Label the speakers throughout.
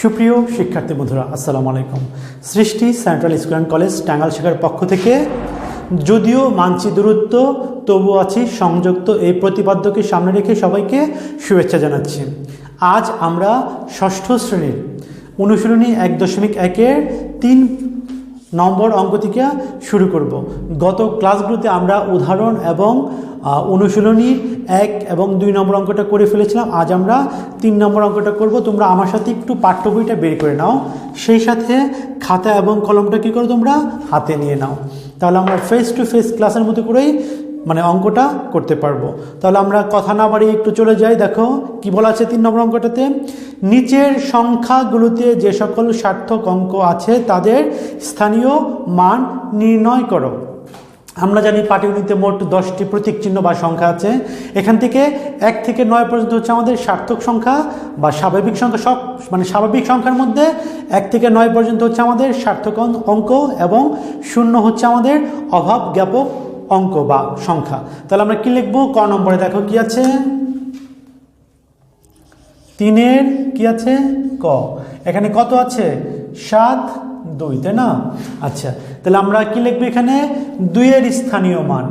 Speaker 1: সুপ্রিয় শিক্ষার্থী বন্ধুরা, আসসালামু আলাইকুম। Srishti central school and college Tangail শেখার পক্ষ থেকে যদিও মানছি দূরত্ব তবু আছি সংযুক্ত। এই প্রতিপাদ্যকে সামনে রেখে সবাইকে শুভেচ্ছা জানাচ্ছি। আজ আমরা ষষ্ঠ শ্রেণির অনুশীলনী এক দশমিক একের তিন নম্বর অঙ্ক থেকে শুরু করব। গত ক্লাসগুলোতে আমরা উদাহরণ এবং অনুশীলনী এক এবং দুই নম্বর অঙ্কটা করে ফেলেছিলাম। আজ আমরা তিন নম্বর অঙ্কটা করব। তোমরা আমার সাথে একটু পাঠ্য বইটা বের করে নাও। সেই সাথে খাতা এবং কলমটা কী করো তোমরা? হাতে নিয়ে নাও। তাহলে আমরা ফেস টু ফেস ক্লাসের মতো করেই মানে অঙ্কটা করতে পারব। তাহলে আমরা কথা না বাড়িয়ে একটু চলে যাই, দেখো কি বলা আছে তিন নম্বর অঙ্কটাতে? নিচের সংখ্যাগুলোতে যে সকল সার্থক অঙ্ক আছে, তাদের স্থানীয় মান নির্ণয় করো। আমরা জানি পাটিগণিতে মোট দশটি প্রতীক চিহ্ন বা সংখ্যা আছে। এখান থেকে এক থেকে নয় পর্যন্ত হচ্ছে আমাদের সার্থক সংখ্যা বা স্বাভাবিক সংখ্যা, সব মানে স্বাভাবিক সংখ্যার মধ্যে এক থেকে নয় পর্যন্ত হচ্ছে আমাদের সার্থক অঙ্ক এবং শূন্য হচ্ছে আমাদের অভাব জ্ঞাপক অঙ্ক বা সংখ্যা। তাহলে আমরা কি লিখব? ক নম্বরে দেখো কি আছে? তিনের কি আছে? ক। এখানে কত আছে? সাত, দুই, তাই না? আচ্ছা তাহলে আমরা কি লিখব এখানে? দুইয়ের স্থানীয় মান।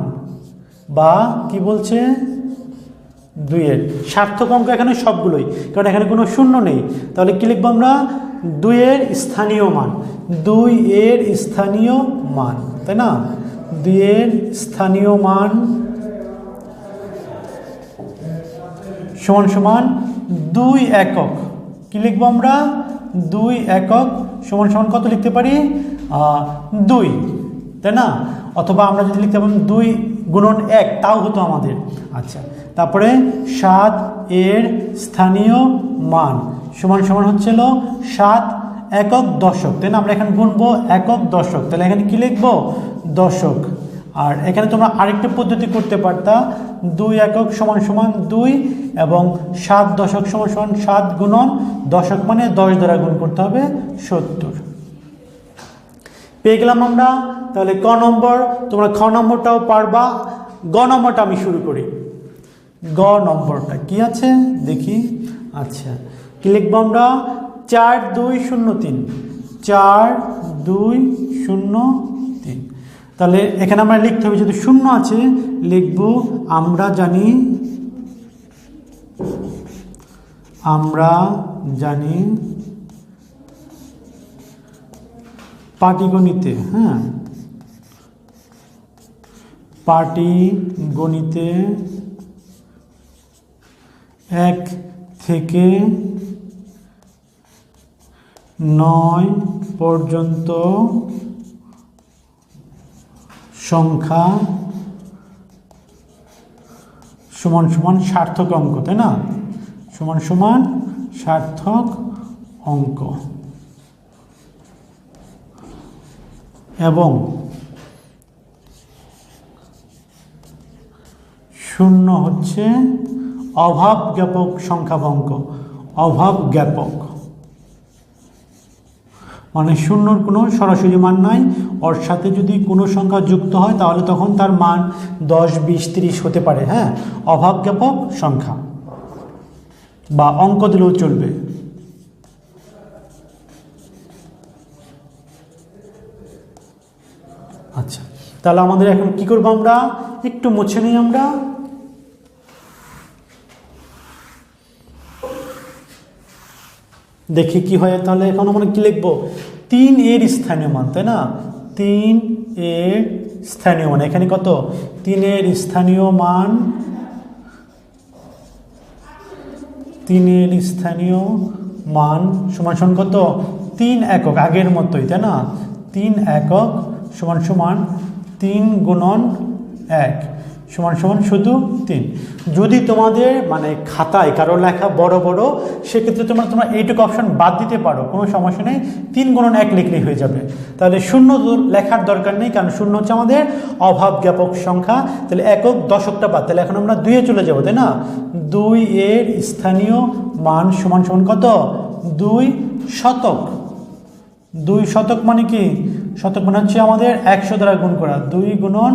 Speaker 1: বা কি বলছে? দুইয়ের। সার্থক অঙ্ক এখানে সবগুলোই, কারণ এখানে কোনো শূন্য নেই। তাহলে কি লিখব আমরা? দুইয়ের স্থানীয় মান। দুই এর স্থানীয় মান, তাই না? দুইয়ের স্থানীয় মান সমান সমান দুই একক। কি লিখব আমরা? দুই একক সমান সমান কত লিখতে পারি? দুই। তাই না? অথবা আমরা যদি লিখতে পারি দুই গুণন এক, তাও হতো আমাদের। আচ্ছা তারপরে সাত এর স্থানীয় মান সমান সমান হচ্ছিল সাত একক দশক। তাই না? আমরা এখানে গুনবো একক দশক। তাহলে এখানে কি লিখব? দশক। আর এখানে তোমরা আরেকটা পদ্ধতি করতে পারতা, দুই একক সমান সমান দুই এবং সাত দশক সমান সমান সাত গুণন, দশক মানে দশ দ্বারা গুণ করতে হবে সত্তর। পেয়ে গেলাম আমরা, তাহলে ক নম্বর, তোমরা খ নম্বরটাও পারবা। গ নম্বরটা আমি শুরু করি। গ নম্বরটা কি আছে? দেখি। আচ্ছা কি লিখব আমরা? চার দুই শূন্য তিন। চার দুই শূন্য তাহলে এখানে আমরা লিখতে হবে যদি শূন্য আছে, লিখব, আমরা জানি আমরা জানি পাটিগণিতে হ্যাঁ পাটি গণিতে এক থেকে নয় পর্যন্ত সংখ্যা সমান সমান সার্থক অঙ্ক, তাই না? সমান সমান সার্থক অঙ্ক। এবং শূন্য হচ্ছে অভাব জ্ঞাপক সংখ্যা অঙ্ক অভাব জ্ঞাপক মানে শূন্যর কোনো সরাসরি মান নাই ওর সাথে যদি কোনো সংখ্যা যুক্ত হয়, তাহলে তখন তার মান দশ, বিশ, তিরিশ হতে পারে হ্যাঁ? অভাব জ্ঞাপক সংখ্যা। বা অঙ্ক দিলেও চলবে। আচ্ছা তাহলে আমাদের এখন কি করব আমরা? একটু মুছে নিই আমরা। দেখি কি হয় তাহলে। এখন আমরা কি লিখব? তিন এর স্থানীয় মান, তাই না? তিন এর স্থানীয় মান, এখানে কত? তিনের স্থানীয় মান? তিনের স্থানীয় মান সমান সমান কত? তিন একক, আগের মতোই, তাই না? তিন একক সমান সমান তিন গুণন এক। সমান সমান শুধু তিন। যদি তোমাদের মানে খাতায় কারও লেখা বড় বড়, সেক্ষেত্রে তোমরা তোমরা এইটুকু অপশন বাদ দিতে পারো, কোনো সমস্যা নেই। তিন গুণন এক লিখলেই হয়ে যাবে। তাহলে শূন্য লেখার দরকার নেই, কারণ শূন্য হচ্ছে আমাদের অভাব জ্ঞাপক সংখ্যা। তাহলে একক দশকটা বাদ, তাহলে এখন আমরা দুইয়ে চলে যাব, তাই না? দুই এর স্থানীয় মান সমান সমান কত? দুই শতক। দুই শতক মানে কি? শতক মানে হচ্ছে আমাদের একশো দ্বারা গুণ করা, দুই গুণন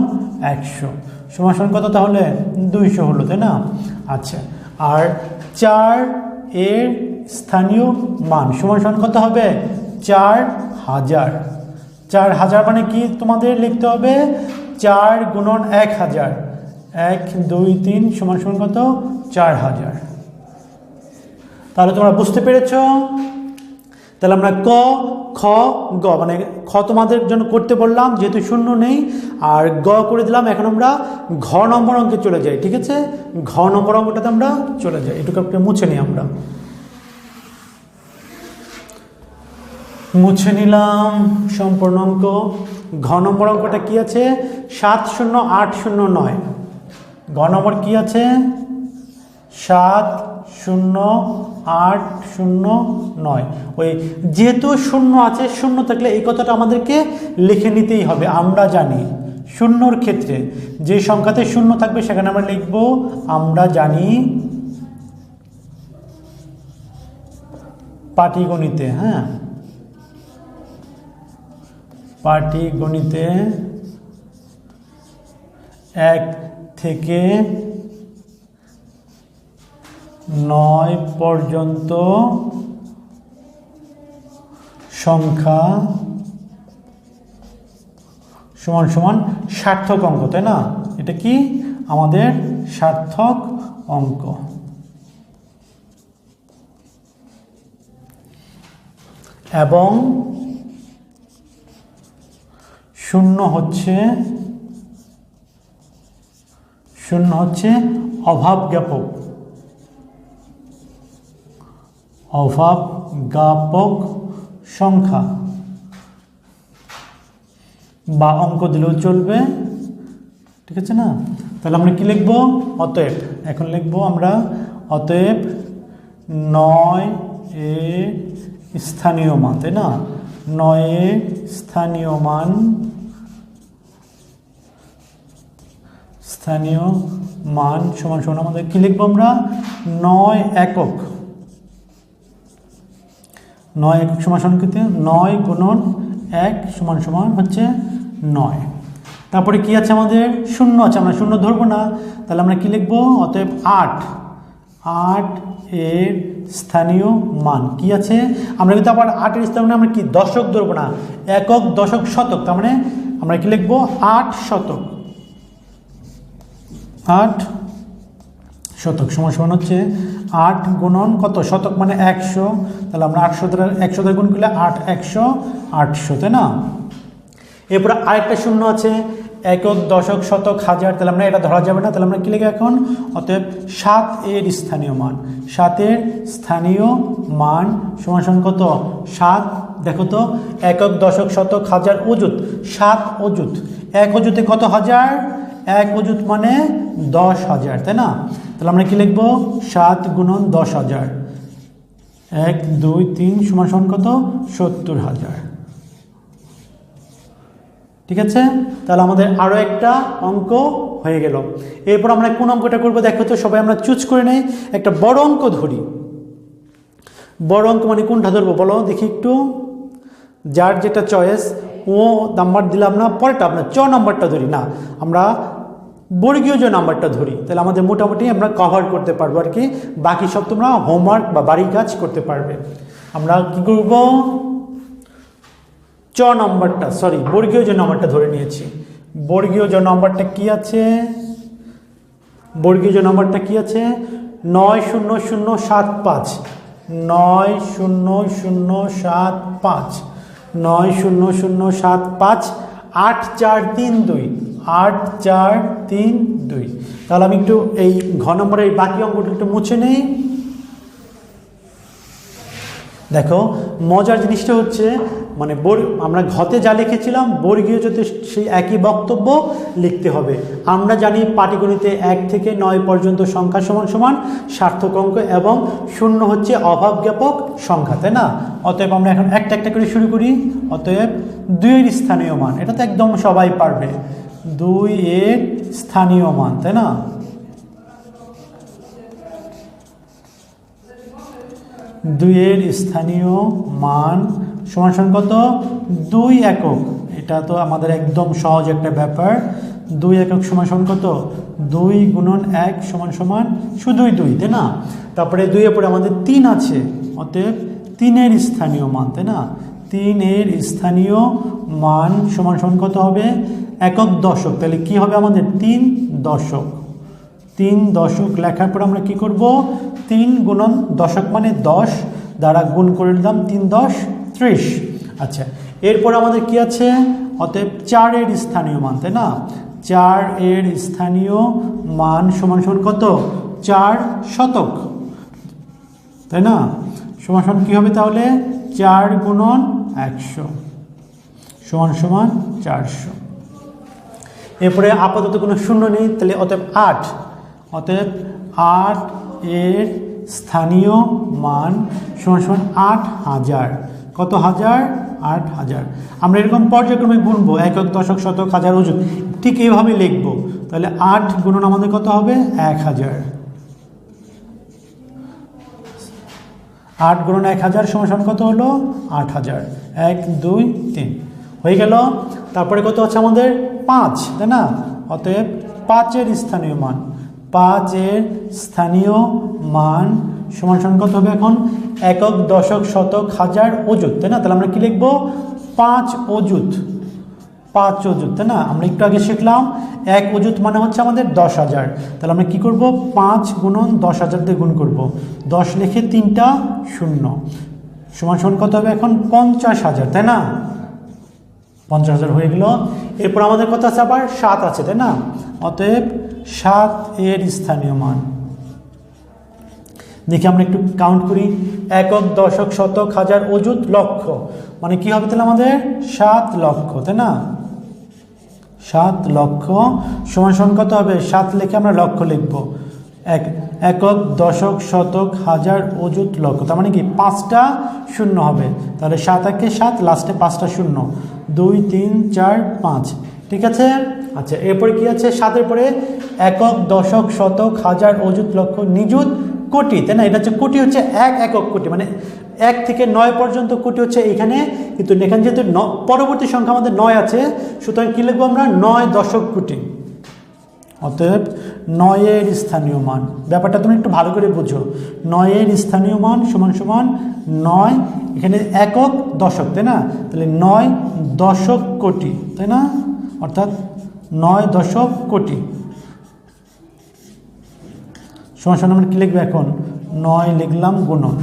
Speaker 1: একশো। সমান কত তাহলে? দুইশো হলো, তাই না? আচ্ছা আর চার এর স্থানীয় মান সমান কত হবে? চার হাজার। চার হাজার মানে কি তোমাদের লিখতে হবে? চার গুণন এক হাজার। এক, দুই, তিন সমান সমান কত? চার হাজার। তাহলে তোমরা বুঝতে পেরেছ? তাহলে আমরা ক, খ, গ মানে খ তোমাদের জন্য করতে বললাম, যেহেতু শূন্য নেই, আর গ করে দিলাম, এখন আমরা ঘ নম্বর অঙ্কে চলে যাই, ঠিক আছে? ঘ নম্বর অঙ্কটাতে আমরা চলে যাই, এটুকু মুছে নিই আমরা। মুছে নিলাম সম্পূর্ণ অঙ্ক। ঘ নম্বর অঙ্কটা কি আছে? সাত শূন্য, আট শূন্য নয়। ঘ নম্বর কি আছে? সাত শূন্য আট শূন্য নয়। ওই যেহেতু শূন্য আছে, শূন্য থাকলে এই কথাটা আমাদেরকে লিখে নিতেই হবে, আমরা জানি। শূন্যর ক্ষেত্রে যে সংখ্যাতে শূন্য থাকবে, সেখানে আমরা লিখব, আমরা জানি পাটিগণিতে হ্যাঁ? পাটিগণিতে এক থেকে নয় পর্যন্ত সংখ্যা সমান সমান সার্থক অঙ্ক, তাই না? এটা কি? আমাদের সার্থক অঙ্ক। এবং শূন্য হচ্ছে শূন্য হচ্ছে অভাব জ্ঞাপক অভাব জ্ঞাপক সংখ্যা। বা অঙ্ক দিলেও চলবে। ঠিক আছে না? তাহলে আমরা কি লিখব? অতএব, এখন লিখব আমরা, অতএব নয় এ স্থানীয় মান, তাই না? নয় স্থানীয় মান স্থানীয় মান সমান সমান আমাদের কি লিখব আমরা? নয় একক। নয় একক সমান কিন্তু নয় গুণন এক সমান সমান হচ্ছে নয়। তারপরে কি আছে আমাদের? শূন্য আছে, আমরা শূন্য ধরবো না। তাহলে আমরা কি লিখব? অতএব আট। আট এর স্থানীয় মান কি আছে? আমরা কিন্তু আবার আটের স্থানীয় মানে আমরা কি? দশক ধরবো না। একক, দশক, শতক। তার মানে আমরা কি লিখব? আট শতক। আট শতক সমান সমান হচ্ছে আট গুণন কত? শতক মানে একশো। তাহলে আমরা আটশো দ্বারা একশো দ্বারা গুণ করলে আট একশো, আটশো, তাই না? এরপরে আরেকটা শূন্য আছে একক দশক শতক হাজার। তাহলে আমরা এটা ধরা যাবে না। তাহলে আমরা কি লিখে এখন? অতএব সাত এর স্থানীয় মান। সাতের স্থানীয় মান সমান সমান কত? সাত। দেখো তো একক দশক শতক হাজার অজুত সাত অজুত এক অজুতে কত হাজার? এক অজুত মানে দশ হাজার, তাই না? তাহলে আমরা কি লিখব? সাত গুণন দশ হাজার। এক, দুই, তিন সমান সমান কত? সত্তর হাজার। ঠিক আছে? তাহলে আমাদের আরও একটা অঙ্ক হয়ে গেল। এরপর আমরা কোন অঙ্কটা করব? দেখো তো, সবাই আমরা চুজ করে নেই। একটা বড় অঙ্ক ধরি। বড় অঙ্ক মানে কোনটা ধরবো বলো? দেখি একটু। যার যেটা চয়েস, ও নাম্বার দিলাম না, পরেরটা আপনার চ নাম্বারটা ধরি। না, আমরা বর্গীয় যে নাম্বারটা ধরি, তাহলে আমাদের মোটামুটি আমরা কভার করতে পারব আর কি। বাকি সব তোমরা হোমওয়ার্ক বা বাড়ির কাজ করতে পারবে। আমরা কি করব? চ নম্বরটা সরি বর্গীয় যে নম্বরটা ধরে নিয়েছি। বর্গীয় যে নম্বরটা কি আছে? বর্গীয় যে নম্বরটা কি আছে? নয় শূন্য শূন্য সাত পাঁচ। নয় শূন্য শূন্য সাত পাঁচ। নয় শূন্য শূন্য সাত পাঁচ, আট চার তিন দুই। আট চার তিন দুই। তাহলে আমি একটু এই ঘ নম্বরের বাকি অঙ্কটা একটু মুছে নেই। দেখো, মজার জিনিসটা হচ্ছে মানে আমরা ঘতে যা লিখেছিলাম, বর্গীয় যদি সেই একই বক্তব্য লিখতে হবে। আমরা জানি পাটিগণিতে এক থেকে নয় পর্যন্ত সংখ্যা সমান সমান, সার্থক অঙ্ক এবং শূন্য হচ্ছে অভাব জ্ঞাপক সংখ্যা, তাই না? অতএব আমরা এখন একটা একটা করে শুরু করি। অতএব দুইয়ের স্থানীয় মান, এটা তো একদম সবাই পারবে। দুই এর স্থানীয় মান, তাই না? দুইয়ের স্থানীয় মান সমান সমান কত? দুই একক। এটা তো আমাদের একদম সহজ একটা ব্যাপার। দুই একক সমান সমান কত? দুই গুণন এক সমান সমান শুধুই দুই, তাই না? তারপরে দুইয়ের পরে আমাদের তিন আছে। অতএব তিনের স্থানীয় মান, তাই না? তিনের স্থানীয় মান সমান সমান কত হবে? একক দশক। তাহলে কি হবে আমাদের? তিন দশক। তিন দশক লেখার পর আমরা কি করব? তিন গুণন দশক মানে দশ, দ্বারা গুণ করে নিলাম তিন দশ, ত্রিশ। আচ্ছা এরপর আমাদের কি আছে? অতএব চারের স্থানীয় মান, তাই না? চার এর স্থানীয় মান সমান সমান কত? চার শতক। তাই না? সমান সমান কী হবে তাহলে? চার গুণন একশো। সমান সমান চারশো। এরপরে আপাতত কোনো শূন্য নেই, তাহলে অতএব আট। অতএব আট এর স্থানীয় মান সমান সমান আট হাজার। কত হাজার? আট হাজার। আমরা এরকম পর্যায়ক্রমে গুনবো, একক, দশক, শতক, হাজার, ওজন। ঠিক এভাবে লিখব, তাহলে আট গুণন আমাদের কত হবে? এক হাজার। আট গুণন এক হাজার সমান কত হলো? আট হাজার। এক, দুই, তিন। হয়ে গেল? তারপরে কত আছে আমাদের? পাঁচ, তাই না? অতএব পাঁচের স্থানীয় মান। পাঁচের স্থানীয় মান সমান সমান কত হবে এখন? একক, দশক, শতক, হাজার, অযুত, তাই না? তাহলে আমরা কি লিখব? পাঁচ অযুত। পাঁচ অযুত, তাই না? আমরা একটু আগে শিখলাম, এক অযুত মানে হচ্ছে আমাদের দশ হাজার। তাহলে আমরা কি করব? পাঁচ গুণন দশ হাজার দিয়ে গুণ করব। দশ লিখে তিনটা শূন্য। সমান সমান কত হবে এখন? পঞ্চাশ হাজার, তাই না? পঞ্চাশ হাজার হয়ে গেল। এরপর আমাদের কথা আছে আবার? সাত আছে, তাই না? অতএব সাত এর স্থানীয় মান। দেখি আমরা একটু কাউন্ট করি। একক, দশক, শতক, হাজার, অযুত, লক্ষ। মানে কি হবে তাহলে আমাদের? সাত লক্ষ, তাই না? সাত লক্ষ সমান সমান কত হবে? সাত লিখে আমরা লক্ষ লিখব। এক একক, দশক, শতক, হাজার, অযুত, লক্ষ। তার মানে কি? পাঁচটা শূন্য হবে। তাহলে সাত একে সাত, লাস্টে পাঁচটা শূন্য। দুই, তিন, চার, পাঁচ। ঠিক আছে? আচ্ছা এরপরে কি আছে? সাতের পরে একক, দশক, শতক, হাজার, অযুত, লক্ষ, নিযুত, কোটি। তাই না? এটা হচ্ছে কোটি হচ্ছে এক একক কোটি। মানে এক থেকে নয় পর্যন্ত কোটি হচ্ছে এখানে। কিন্তু এখানে যেহেতু পরবর্তী সংখ্যা আমাদের নয় আছে, সুতরাং কী লিখব আমরা? নয় দশক কোটি। অতএব নয়ের স্থানীয় মান। ব্যাপারটা তুমি একটু ভালো করে বুঝো। নয়ের স্থানীয় মান সমান সমান নয়, এখানে একক দশক, তাই না? তাহলে নয় দশক কোটি, তাই না? অর্থাৎ নয় দশক কোটি। সমান সমান আমরা কী লিখব এখন? নয় লিখলাম গুণন।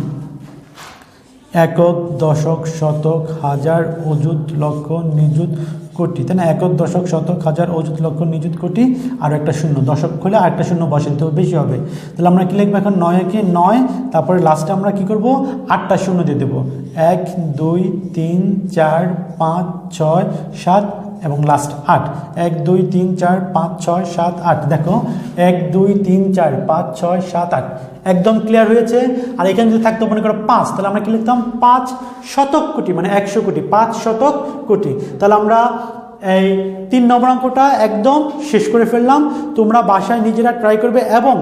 Speaker 1: একক দশক, শতক, হাজার, অযুত, লক্ষ, নিযুত কোটি, তাই না? একক দশক, শতক, হাজার, অযুত, লক্ষ, নিযুত কোটি, আর একটা শূন্য। দশক খুলে আর একটা শূন্য বসে তো বেশি হবে। তাহলে আমরা কী লিখব এখন? নয় কি নয়, তারপরে লাস্টে আমরা কি করব? আটটা শূন্য দিয়ে দেবো। এক, দুই, তিন, চার, পাঁচ, ছয়, সাত এবং লাস্ট আট। এক, দুই, তিন, চার, পাঁচ, ছয়, সাত, আট। দেখো, এক, দুই, তিন, চার, পাঁচ, ছয়, সাত, আট। একদম ক্লিয়ার হয়েছে? আর এখানে যদি থাকতো, মনে করো পাঁচ, তাহলে আমরা কি লিখতাম? পাঁচ শতক কোটি মানে একশো কোটি, পাঁচ শতক কোটি। তাহলে আমরা এই তিন নম্বর অঙ্কটা একদম শেষ করে ফেললাম। তোমরা বাসায় নিজেরা ট্রাই করবে এবং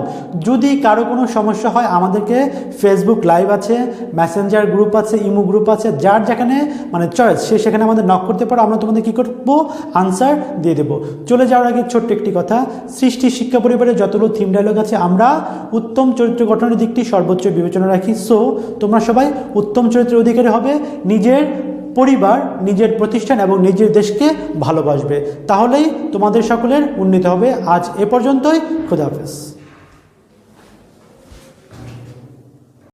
Speaker 1: যদি কারও কোনো সমস্যা হয়, আমাদেরকে ফেসবুক লাইভ আছে মেসেঞ্জার গ্রুপ আছে ইমো গ্রুপ আছে, যার যেখানে মানে চয়েস সে সেখানে আমাদের নক করতে পারো। আমরা তোমাদের কী করব? আনসার দিয়ে দেবো। চলে যাওয়ার আগে ছোট্ট একটি কথা, সৃষ্টি শিক্ষা পরিবারের যতগুলো থিম ডায়লগ আছে, আমরা উত্তম চরিত্র গঠনের দিকটি সর্বোচ্চ বিবেচনা রাখি। সো তোমরা সবাই উত্তম চরিত্রের অধিকারী হবে, নিজের পরিবার নিজের প্রতিষ্ঠান এবং নিজের দেশকে ভালোবাসবে। তাহলেই তোমাদের সকলের উন্নীত হবে। আজ এ পর্যন্তই। খুদাহাফেজ